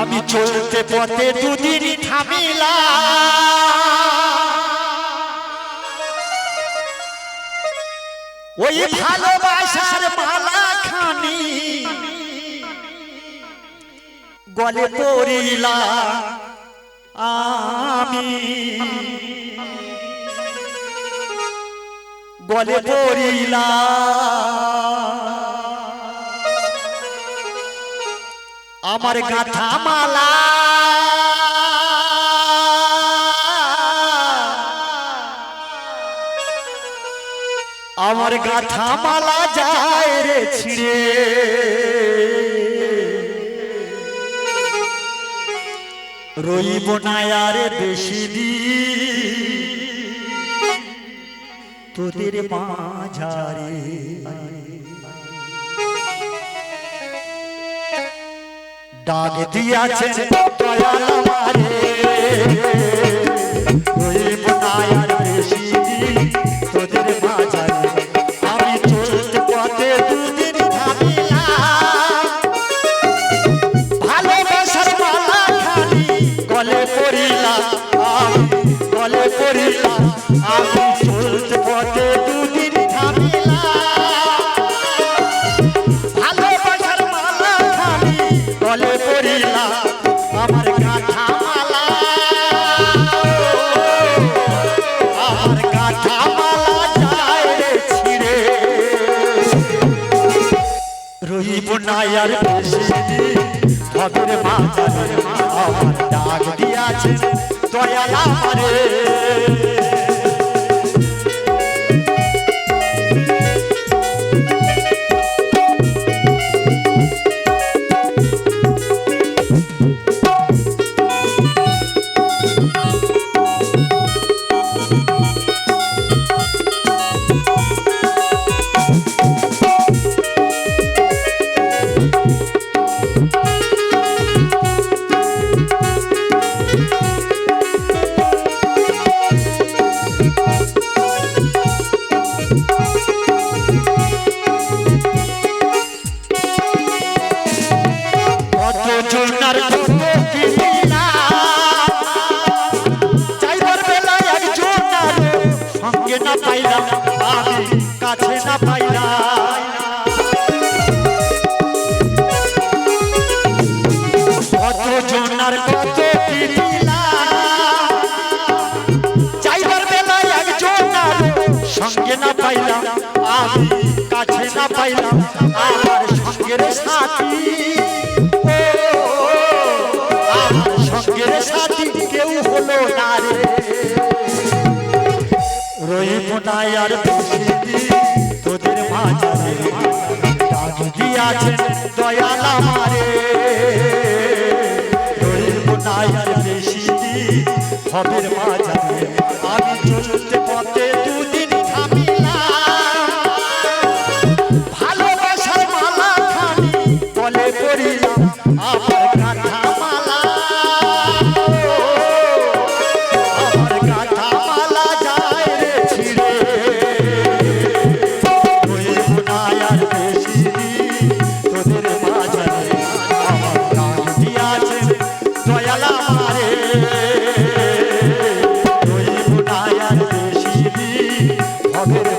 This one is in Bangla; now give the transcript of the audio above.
আমি চলতে পথে দুদিন থামিলা। ওই ভালোবাসার মালা খানি গলে পড়িলা আমি। গলে পড়িলা। আমার গাথা মালা। আমার গাথা মালা যায় রে ছিড়ে। রইব না আর বেশি দিন। তোদের মাঝারে ডাক দিয়াছে দয়াল আমারে। রইব না আর বেশি দিন তোদের মাঝারে আমি চলতে পথে দুদিন থামিলাম ভালোবাসার মালা খালি গলে পড়িলাম। আমি গলে পড়িলাম। রহিব নায়ার বেশি ভবের মা আমার ডাক দিয়াছে দয়াল আমারে কাছে না জনার কত চাইবার বেলায় না পাইলাম আমি কাছে না পাইলাম আমার সঙ্গের সাথী। আমার সঙ্গের সাথী কেউ হলো না না আর দিয়াছেন দয়াল আমারে। রহিব না আর বেশি দিন হবের আমি চলতে পথে দুদিন থামিলাম। ভালোবাসার মালা খানি বলে দিন